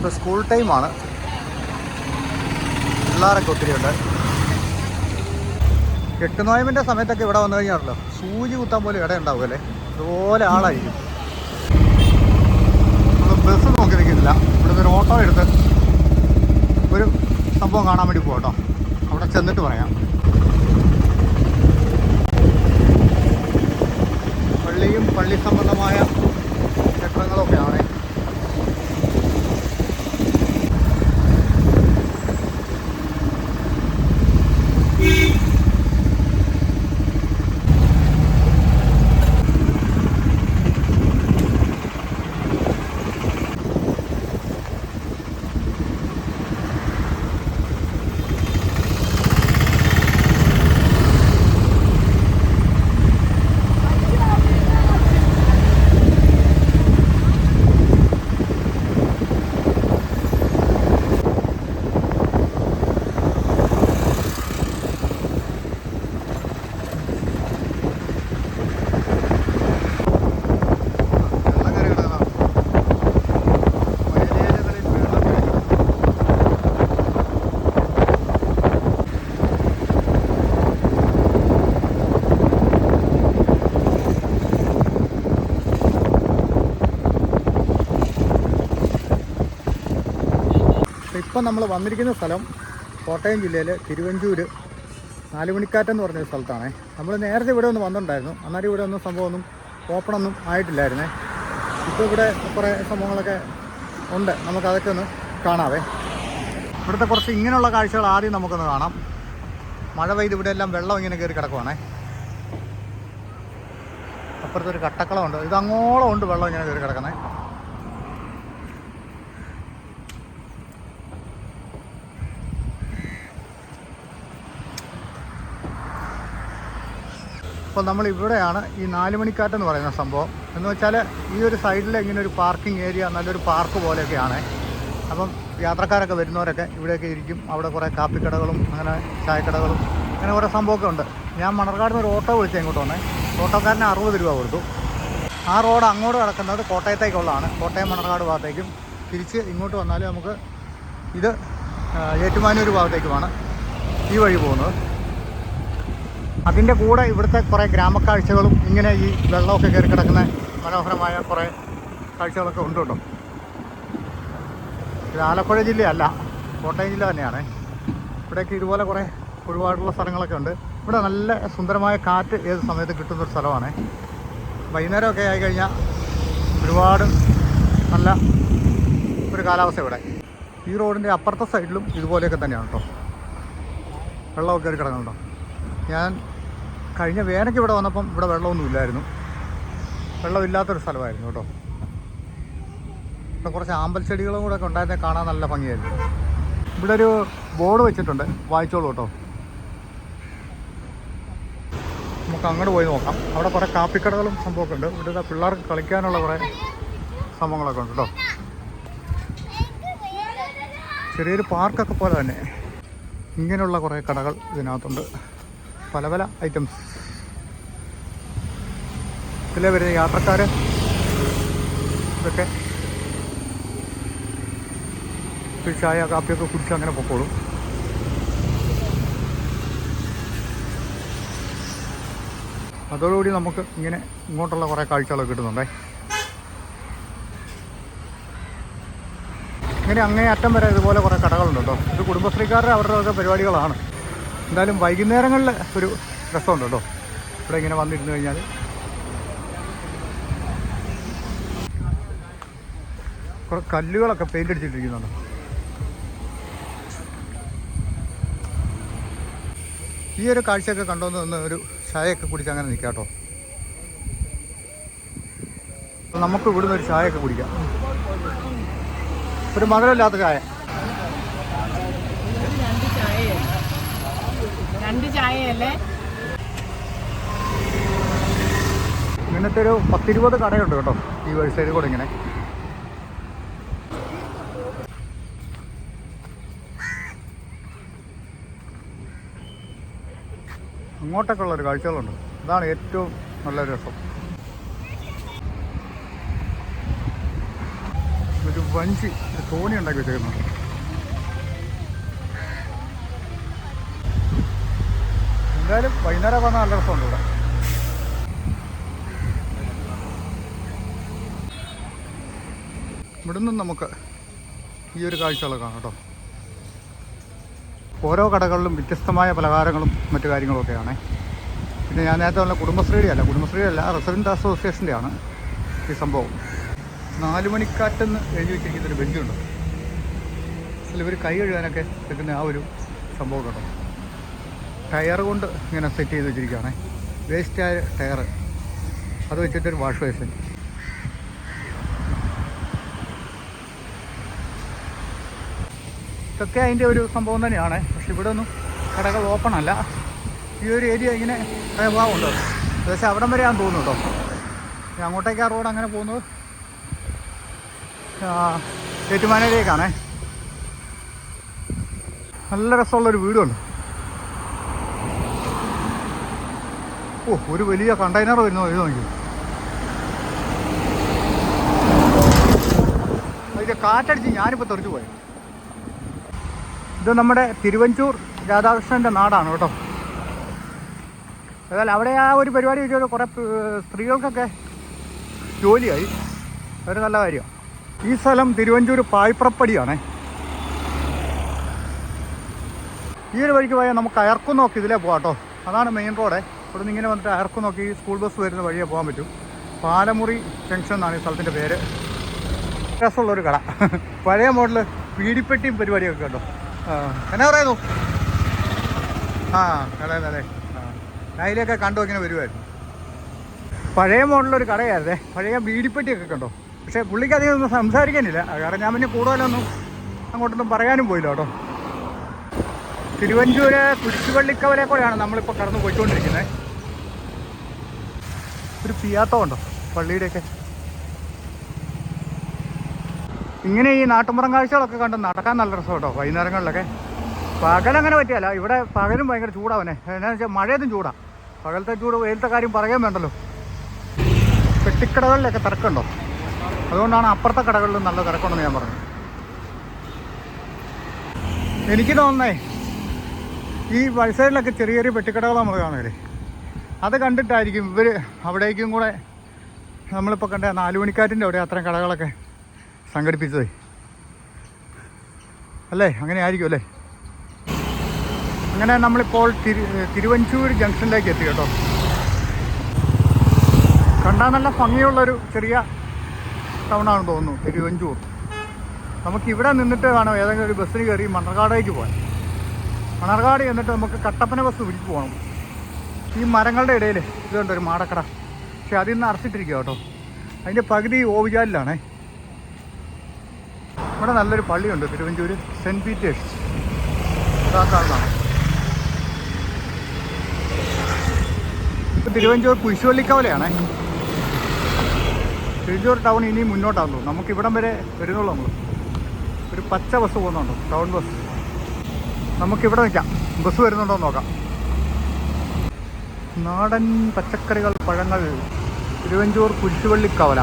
ഇപ്പോൾ സ്കൂൾ ടൈമാണ് പിള്ളേരൊക്കെ ഒത്തിരി ഉണ്ട്. എട്ട് നോയമ്പിന്റെ സമയത്തൊക്കെ ഇവിടെ വന്നു കഴിഞ്ഞാണല്ലോ സൂചി കുത്താൻ പോലും ഇട ഉണ്ടാവുമല്ലേ അതുപോലെ ആളായിരിക്കും. നമ്മൾ ബസ് നോക്കി നിൽക്കുന്നില്ല ഇവിടുന്ന് ഒരു ഓട്ടോ എടുത്ത് ഒരു സംഭവം കാണാൻ വേണ്ടി പോകട്ടോ അവിടെ ചെന്നിട്ട് പറയാം. പള്ളിയും പള്ളി സംബന്ധമായ ക്ഷേത്രങ്ങളൊക്കെയാണ് വെള്ളം കയറി കിടക്കുന്നതാണ്. വയലേലകളിൽ വെള്ളം കയറി കിടക്കുന്നു. ഇപ്പം നമ്മൾ വന്നിരിക്കുന്ന സ്ഥലം കോട്ടയം ജില്ലയിലെ തിരുവഞ്ചൂർ നാലുമണിക്കാറ്റെന്ന് പറഞ്ഞൊരു സ്ഥലത്താണ്. നമ്മൾ നേരത്തെ ഇവിടെ ഒന്ന് വന്നിട്ടുണ്ടായിരുന്നു. അന്നേരം ഇവിടെ ഒന്നും സംഭവമൊന്നും ഓപ്പണൊന്നും ആയിട്ടില്ലായിരുന്നേ. ഇപ്പോൾ ഇവിടെ കുറേ സംഭവങ്ങളൊക്കെ ഉണ്ട്. നമുക്കതൊക്കെ ഒന്ന് കാണാവേ. ഇവിടുത്തെ കുറച്ച് ഇങ്ങനെയുള്ള കാഴ്ചകൾ ആദ്യം നമുക്കൊന്ന് കാണാം. മഴ പെയ്ത് ഇവിടെ എല്ലാം വെള്ളം ഇങ്ങനെ കയറി കിടക്കുവാണേ. അപ്പുറത്തൊരു കട്ടക്കുളമുണ്ട് ഇത് ഉണ്ട് വെള്ളം ഇങ്ങനെ കയറി കിടക്കുന്നത് അപ്പോൾ നമ്മൾ ഇവിടെയാണ് ഈ നാല് മണിക്കാറ്റെന്ന് പറയുന്ന സംഭവം. എന്ന് വെച്ചാൽ ഈ ഒരു സൈഡിൽ ഇങ്ങനെ ഒരു പാർക്കിംഗ് ഏരിയ നല്ലൊരു പാർക്ക് പോലെയൊക്കെയാണ്. അപ്പം യാത്രക്കാരൊക്കെ വരുന്നവരൊക്കെ ഇവിടെയൊക്കെ ഇരിക്കും. അവിടെ കുറേ കാപ്പിക്കടകളും അങ്ങനെ ചായക്കടകളും അങ്ങനെ കുറേ സംഭവമൊക്കെ ഉണ്ട്. ഞാൻ മണർക്കാട് നിന്ന് ഒരു ഓട്ടോ വിളിച്ച് ഇങ്ങോട്ട് വന്നേ. ഓട്ടോക്കാരന് അറുപത് രൂപ കൊടുത്തു. ആ റോഡ് അങ്ങോട്ട് കിടക്കുന്നത് കോട്ടയത്തേക്കുള്ളതാണ്. കോട്ടയം മണർക്കാട് ഭാഗത്തേക്കും തിരിച്ച് ഇങ്ങോട്ട് വന്നാൽ നമുക്ക് ഇത് ഏറ്റുമാനൂർ ഭാഗത്തേക്കുമാണ് ഈ വഴി പോകുന്നത്. അതിന്റെ കൂടെ ഇവിടുത്തെ കുറേ ഗ്രാമക്കാഴ്ചകളും ഇങ്ങനെ ഈ വെള്ളമൊക്കെ കയറി കിടക്കുന്ന മനോഹരമായ കുറേ കാഴ്ചകളൊക്കെ ഉണ്ട് കേട്ടോ. ഇത് ആലപ്പുഴ ജില്ലയല്ല കോട്ടയം ജില്ല തന്നെയാണ്. ഇവിടെയൊക്കെ ഇതുപോലെ കുറേ ഒരുപാടുള്ള സ്ഥലങ്ങളൊക്കെ ഉണ്ട്. ഇവിടെ നല്ല സുന്ദരമായ കാറ്റ് ഏത് സമയത്ത് കിട്ടുന്ന ഒരു സ്ഥലമാണ്. വൈകുന്നേരമൊക്കെ ആയി കഴിഞ്ഞാൽ ഒരുപാട് നല്ല ഒരു കാലാവസ്ഥ ഇവിടെ. ഈ റോഡിന്റെ അപ്പുറത്തെ സൈഡിലും ഇതുപോലെയൊക്കെ തന്നെയാണ് കേട്ടോ. വെള്ളമൊക്കെ കയറി കിടക്കുന്നുണ്ടോ? ഞാൻ കഴിഞ്ഞ വേനയ്ക്ക് ഇവിടെ വന്നപ്പം ഇവിടെ വെള്ളമൊന്നും ഇല്ലായിരുന്നു. വെള്ളമില്ലാത്തൊരു സ്ഥലമായിരുന്നു കേട്ടോ. ഇവിടെ കുറച്ച് ആമ്പൽ ചെടികളും കൂടെ ഒക്കെ ഉണ്ടായിരുന്നെ കാണാൻ നല്ല ഭംഗിയായിരുന്നു. ഇവിടെ ഒരു ബോർഡ് വെച്ചിട്ടുണ്ട്. വായിച്ചോളൂ കേട്ടോ. നമുക്ക് അങ്ങോട്ട് പോയി നോക്കാം. അവിടെ കുറേ കാപ്പിക്കടകളും സംഭവമൊക്കെ ഉണ്ട്. ഇവിടെ പിള്ളേർക്ക് കളിക്കാനുള്ള കുറേ സംഭവങ്ങളൊക്കെ ഉണ്ട് കേട്ടോ. ചെറിയൊരു പാർക്കൊക്കെ പോലെ തന്നെ. ഇങ്ങനെയുള്ള കുറേ കടകൾ ഇതിനകത്തുണ്ട്. പല പല ഐറ്റംസ് ഇതിലെ വരുന്ന യാത്രക്കാർ ഇതൊക്കെ ചായ കാപ്പിയൊക്കെ കുടിച്ച് അങ്ങനെ പൊക്കോളും. അതോടുകൂടി നമുക്ക് ഇങ്ങനെ ഇങ്ങോട്ടുള്ള കുറേ കാഴ്ചകളൊക്കെ കിട്ടുന്നുണ്ടേ. ഇങ്ങനെ അങ്ങേ അറ്റം വരെ ഇതുപോലെ കുറേ കടകളുണ്ട് കേട്ടോ. ഇത് കുടുംബശ്രീക്കാരുടെ അവരുടെ ഒക്കെ പരിപാടികളാണ്. എന്തായാലും വൈകുന്നേരങ്ങളിൽ ഒരു രസമുണ്ട് കേട്ടോ. ഇവിടെ ഇങ്ങനെ വന്നിരുന്നു കഴിഞ്ഞാൽ. കുറേ കല്ലുകളൊക്കെ പെയിന്റ് അടിച്ചിട്ടിരിക്കുന്നുണ്ട്. ഈ ഒരു കാഴ്ചയൊക്കെ കണ്ടോന്ന് നിന്ന് ഒരു ചായയൊക്കെ കുടിച്ച് അങ്ങനെ നിൽക്കാം കേട്ടോ. നമുക്ക് ഇവിടുന്ന് ഒരു ചായയൊക്കെ കുടിക്കാം. ഒരു മധുരമില്ലാത്ത ചായ രണ്ട് ചായയല്ലേ രണ്ട് ചായയല്ലേ? ഇങ്ങനത്തെ ഒരു പത്തിരുപത് കടയുണ്ട് കേട്ടോ ഈ വഴി സൈഡിൽ കൂടെ ഇങ്ങനെ. അങ്ങോട്ടൊക്കെ ഉള്ളൊരു കാഴ്ചകളുണ്ട്. അതാണ് ഏറ്റവും നല്ല രസം. ഒരു വഞ്ചി തോണി ഉണ്ടാക്കി വെച്ചേക്കുന്നു എന്തായാലും വൈകുന്നേരം വന്നാൽ നല്ല രസമുണ്ട് ഇവിടെ. ഇവിടുന്ന് നമുക്ക് ഈ ഒരു കാഴ്ചകളൊക്കെ കാണാം കേട്ടോ. ഓരോ കടകളിലും വ്യത്യസ്തമായ പലഹാരങ്ങളും മറ്റു കാര്യങ്ങളൊക്കെയാണ് പിന്നെ ഞാൻ നേരത്തെ പറഞ്ഞ കുടുംബശ്രീയുടെ അല്ല കുടുംബശ്രീയുടെ അല്ല റെസിഡന്റ് അസോസിയേഷന്റെ ആണ് ഈ സംഭവം. നാല് മണിക്കാറ്റെന്ന് എഴുതി വെച്ചിരിക്കുന്നൊരു ബെഞ്ചുണ്ട്. അതിൽ ഇവർ കൈ കഴുകാനൊക്കെ വെക്കുന്ന ആ ഒരു സംഭവം കേട്ടോ. ടയർ കൊണ്ട് ഇങ്ങനെ സെറ്റ് ചെയ്ത് വെച്ചിരിക്കുകയാണ് വേസ്റ്റ് ആയ ടയർ അത് വെച്ചിട്ടൊരു വാഷ് ബേസിൻ. ഇതൊക്കെ അതിന്റെ ഒരു സംഭവം തന്നെയാണ്. പക്ഷെ ഇവിടെ ഒന്നും കടകൾ ഓപ്പൺ അല്ല. ഈ ഒരു ഏരിയ ഇങ്ങനെ ഭാഗമുണ്ട് ഏകദേശം അവിടം വരെ ഞാൻ തോന്നുന്നു കേട്ടോ. അങ്ങോട്ടേക്ക് ആ റോഡ് അങ്ങനെ പോകുന്നത്? ഏറ്റുമാനയിലേക്കാണേ നല്ല രസമുള്ളൊരു വീടുണ്ട്. ഓ ഒരു വലിയ കണ്ടെയ്നർ വരുന്നു? ഇത് നോക്കി അതിന്റെ കാറ്റടിച്ച് ഞാനിപ്പോൾ തെറിച്ചു പോയി. ഇത് നമ്മുടെ തിരുവഞ്ചൂർ രാധാകൃഷ്ണന്റെ നാടാണ് കേട്ടോ. ഏതായാലും അവിടെ ആ ഒരു പരിപാടി വെച്ചാൽ കുറേ സ്ത്രീകൾക്കൊക്കെ ജോലിയായി. അതൊരു നല്ല കാര്യമാണ് ഈ സ്ഥലം തിരുവഞ്ചൂർ പായ്പ്രപ്പടിയാണേ. ഈ ഒരു വഴിക്ക് പോയാൽ നമുക്ക് അയർക്കും നോക്കി ഇതിലേ പോകാം കേട്ടോ. അതാണ് മെയിൻ റോഡ് ഇവിടെ നിന്ന് ഇങ്ങനെ വന്നിട്ട് അയർക്കും നോക്കി സ്കൂൾ ബസ് വരുന്ന വഴിയെ പോകാൻ പറ്റും. പാലമുറി ജംഗ്ഷൻ എന്നാണ് ഈ സ്ഥലത്തിന്റെ പേര്. രസമുള്ളൊരു കട. പഴയ മോഡൽ പീടിപ്പെട്ടിയും പരിപാടിയൊക്കെ കേട്ടോ എന്നാ പറയുന്നു? ആ അതെ ആ അതിലൊക്കെ കണ്ടു ഇങ്ങനെ വരുമായിരുന്നു പഴയ മോഡലൊരു കടയായിരുന്നേ. പഴയ ബീഡിപ്പെട്ടിയൊക്കെ കണ്ടോ? പക്ഷേ പുള്ളിക്ക് അധികം ഒന്നും സംസാരിക്കാനില്ല. കാരണം ഞാൻ പിന്നെ കൂടുതലൊന്നും അങ്ങോട്ടൊന്നും പറയാനും പോയില്ല കേട്ടോ. തിരുവഞ്ചൂര് കുരിശുപള്ളിക്കവരെ കൂടെയാണ് നമ്മളിപ്പോൾ കടന്നു പോയിക്കൊണ്ടിരിക്കുന്നത്. ഒരു പിയാത്തോ ഉണ്ടോ? പള്ളിയുടെയൊക്കെ. ഇങ്ങനെ ഈ നാട്ടുമ്പുറം കാഴ്ചകളൊക്കെ കണ്ട് നടക്കാൻ നല്ല രസം കേട്ടോ വൈകുന്നേരങ്ങളിലൊക്കെ പകലങ്ങനെ പറ്റിയല്ല. ഇവിടെ പകലും ഭയങ്കര ചൂടാവനെ എന്നാന്ന് വെച്ചാൽ മഴയതും ചൂടാ. പകലത്തെ ചൂട് വെയിലത്തെ കാര്യം പറയാൻ വേണ്ടല്ലോ. പെട്ടിക്കടകളിലൊക്കെ തിരക്കുണ്ടോ? അതുകൊണ്ടാണ് അപ്പുറത്തെ കടകളിലും നല്ല തിരക്കുണ്ടെന്ന് ഞാൻ പറഞ്ഞു എനിക്ക് തോന്നുന്നേ ഈ വഴിസൈഡിലൊക്കെ ചെറിയ ചെറിയ പെട്ടിക്കടകളാണ് നമ്മൾ കാണുകയില്ലേ അത് കണ്ടിട്ടായിരിക്കും ഇവർ അവിടേക്കും കൂടെ നമ്മളിപ്പോൾ കണ്ട നാലുമണിക്കാറ്റിന്റെ അവിടെ അത്രയും കടകളൊക്കെ സംഘടിപ്പിച്ചത്. അല്ലേ? അങ്ങനെ ആയിരിക്കും അല്ലേ? അങ്ങനെ നമ്മളിപ്പോൾ തിരു തിരുവഞ്ചൂർ ജംഗ്ഷനിലേക്ക് എത്തി കേട്ടോ. കണ്ടാൽ നല്ല ഭംഗിയുള്ളൊരു ചെറിയ ടൗണാണെന്ന് തോന്നുന്നു തിരുവഞ്ചൂർ. നമുക്ക് ഇവിടെ നിന്നിട്ട് വേണം ഏതെങ്കിലും ഒരു ബസ്സിന് കയറി മണർകാടേക്ക് പോകാൻ. മണർകാട് എന്നിട്ട് നമുക്ക് കട്ടപ്പന ബസ് പിടിച്ച് പോകണം. ഈ മരങ്ങളുടെ ഇടയിൽ ഇതുണ്ട് ഒരു മാടക്കട. പക്ഷെ അതിൽ നിന്ന് അറച്ചിട്ടിരിക്കുക കേട്ടോ. അതിന്റെ പകുതി ഓവിചാലിലാണേ. ഇവിടെ നല്ലൊരു പള്ളിയുണ്ട് തിരുവഞ്ചൂർ സെന്റ് പീറ്റേഴ്സ്. ഇപ്പം തിരുവഞ്ചൂർ കുരിശുവള്ളിക്കവലയാണേ. തിരുവഞ്ചൂർ ടൗൺ ഇനി മുന്നോട്ടാണല്ലോ നമുക്ക് ഇവിടം വരെ വരുന്നുള്ളൂ നമ്മൾ ഒരു പച്ച ബസ് പോകുന്നുണ്ടോ? Town bus. നമുക്കിവിടെ നിൽക്കാം. ബസ് വരുന്നുണ്ടോ നോക്കാം. നാടൻ പച്ചക്കറികൾ പഴങ്ങൾ തിരുവഞ്ചൂർ കുരിശുവള്ളിക്കവല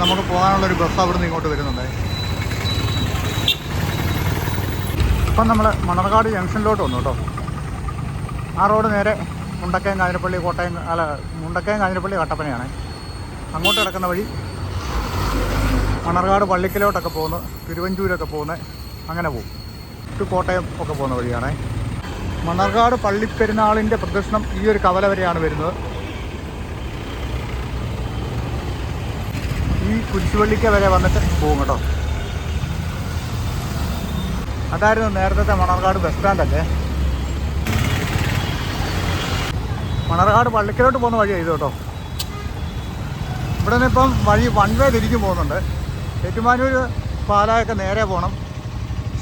നമുക്ക് പോകാനുള്ളൊരു ബസ് അവിടുന്ന് ഇങ്ങോട്ട് വരുന്നുണ്ട്. ഇപ്പം നമ്മൾ മണർകാട് ജംഗ്ഷനിലോട്ട് വന്നു കേട്ടോ. ആ റോഡ് നേരെ മുണ്ടക്കയം കാഞ്ഞിരപ്പള്ളി കോട്ടയം അല്ല മുണ്ടക്കയം കാഞ്ഞിരപ്പള്ളി കട്ടപ്പനയാണ്. അങ്ങോട്ട് കിടക്കുന്ന വഴി മണർകാട് പള്ളിക്കലോട്ടൊക്കെ പോകുന്നു തിരുവഞ്ചൂരൊക്കെ പോകുന്നത് അങ്ങനെ പോകും. ഇത് കോട്ടയം ഒക്കെ പോകുന്ന വഴിയാണേ. മണർകാട് പള്ളിപ്പെരുന്നാളിന്റെ പ്രദർശനം ഈ ഒരു കവല വരെയാണ് വരുന്നത്. ഈ കുരിശുപള്ളിക്ക വരെ വന്നിട്ട് പോകും കേട്ടോ. അതായിരുന്നു നേരത്തെ മണർകാട് ബസ് സ്റ്റാൻഡല്ലേ മണർകാട് പള്ളിക്കലോട്ട് പോകുന്ന വഴി ചെയ്തു കേട്ടോ. ഇവിടെ നിന്ന് ഇപ്പം വഴി വൺ വേ തിരിക്കും പോകുന്നുണ്ട്. ഏറ്റുമാനൂർ പാലായൊക്കെ നേരെ പോകണം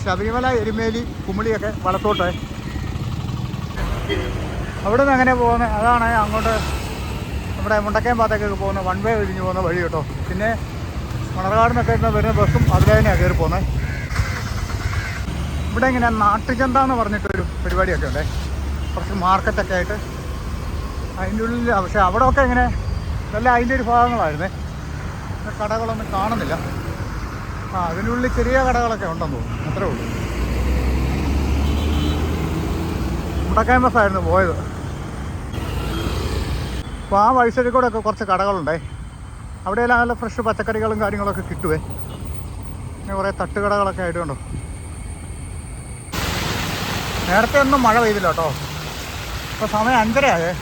ശബരിമല എരുമേലി കുമിളിയൊക്കെ വലത്തോട്ട്. അവിടെ നിന്ന് അങ്ങനെ പോകുന്നത് അതാണ് അങ്ങോട്ട് നമ്മുടെ മുണ്ടക്കയം ഭാഗത്തേക്കൊക്കെ പോകുന്ന വൺ വേ ഒഴിഞ്ഞ് പോകുന്ന വഴി കേട്ടോ. പിന്നെ മണർകാട് നിന്നൊക്കെ വരുന്ന ബസ്സും അതിലെ തന്നെയാണ് കയറി പോകുന്നത് ഇവിടെ ഇങ്ങനെ നാട്ടുചന്ത എന്ന് പറഞ്ഞിട്ടൊരു പരിപാടിയൊക്കെ ഉണ്ടേ. കുറച്ച് മാർക്കറ്റൊക്കെ ആയിട്ട് അതിന്റെ ഉള്ളിൽ പക്ഷേ അവിടെ ഒക്കെ ഇങ്ങനെ നല്ല അതിന്റെ ഒരു ഭാഗങ്ങളായിരുന്നേ. കടകളൊന്നും കാണുന്നില്ല. ആ അതിനുള്ളിൽ ചെറിയ കടകളൊക്കെ ഉണ്ടെന്ന് തോന്നുന്നു. അത്രേ ഉള്ളൂ. മുണ്ടക്കയം ബസ്സായിരുന്നു പോയത്. അപ്പോൾ ആ വഴിസൈഡിൽ കൂടെ ഒക്കെ കുറച്ച് കടകളുണ്ടേ. അവിടെയെല്ലാം നല്ല ഫ്രഷ് പച്ചക്കറികളും കാര്യങ്ങളൊക്കെ കിട്ടുവേ. പിന്നെ കുറേ തട്ടുകടകളൊക്കെ ആയിട്ടുണ്ടോ നേരത്തെ ഒന്നും മഴ പെയ്തില്ല കേട്ടോ. ഇപ്പോൾ സമയം അഞ്ചരയായേ.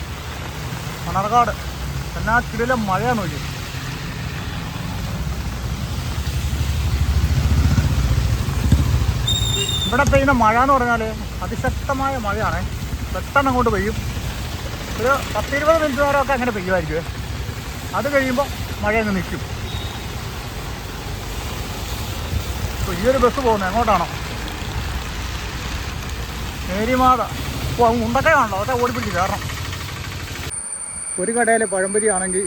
മണർകാട്. എന്നാ കിടിലെ മഴയാണ് നോക്കി ഇവിടെ പെയ്യുന്ന മഴ എന്ന് പറഞ്ഞാൽ അതിശക്തമായ മഴയാണ്. പെട്ടെന്ന് അങ്ങോട്ട് പെയ്യും. ഒരു പത്തിരുപത് മിനിറ്റ് നേരമൊക്കെ അങ്ങനെ പെയ്യുമായിരിക്കും അത് കഴിയുമ്പോൾ മഴ അങ്ങ് നിൽക്കും. അപ്പോൾ ഈ ഒരു ബസ് പോകുന്നത് എങ്ങോട്ടാണോ? മേരിമാത. ഓ ഉണ്ടക്കയാണല്ലോ അതൊക്കെ ഓടിപ്പിടിച്ച് കാരണം ഒരു കടയിൽ പഴംപൊരി ആണെങ്കിൽ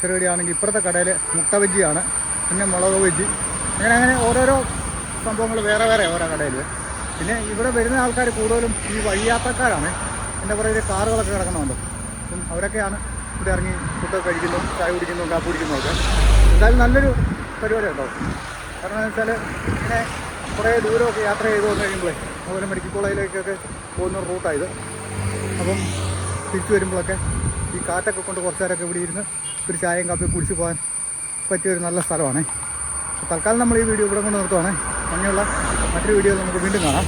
ചെറുപടി ആണെങ്കിൽ ഇപ്പുറത്തെ കടയിൽ മുട്ട ബജ്ജിയാണ്. പിന്നെ മുളക് ബജ്ജി. അങ്ങനെ അങ്ങനെ ഓരോരോ സംഭവങ്ങൾ വേറെ വേറെ ഓരോ കടയിൽ. പിന്നെ ഇവിടെ വരുന്ന ആൾക്കാർ കൂടുതലും ഈ വഴിയാത്രക്കാരാണ്. എന്റെ പുറകിൽ കാറുകളൊക്കെ കിടക്കണമല്ലോ അപ്പം അവരൊക്കെയാണ് ഇവിടെ ഇറങ്ങി ഫുഡ് കഴിക്കുന്നു ചായ കുടിക്കുന്നു കാപ്പി കുടിക്കുന്നതൊക്കെ എന്തായാലും നല്ലൊരു പരിപാടി ഉണ്ടാവും കാരണം എന്ന് വെച്ചാൽ ഇങ്ങനെ കുറേ ദൂരമൊക്കെ യാത്ര ചെയ്ത് വന്നു കഴിയുമ്പോഴേ അതുപോലെ മെഡിക്കൽ കോളേജിലേക്കൊക്കെ പോകുന്ന റൂട്ടായത് അപ്പം തിരിച്ചു വരുമ്പോഴൊക്കെ ഈ കാറ്റൊക്കെ കൊണ്ട് കുറച്ച് നേരമൊക്കെ ഇവിടെ ഇരുന്ന് ഒരു ചായയും കാപ്പിയും കുടിച്ച് പോകാൻ പറ്റിയ ഒരു നല്ല സ്ഥലമാണ്. തൽക്കാലം നമ്മൾ ഈ വീഡിയോ ഇവിടെ കൊണ്ട് നിർത്തുവാണ്. അങ്ങനെയുള്ള മറ്റൊരു വീഡിയോ നമുക്ക് വീണ്ടും കാണാം.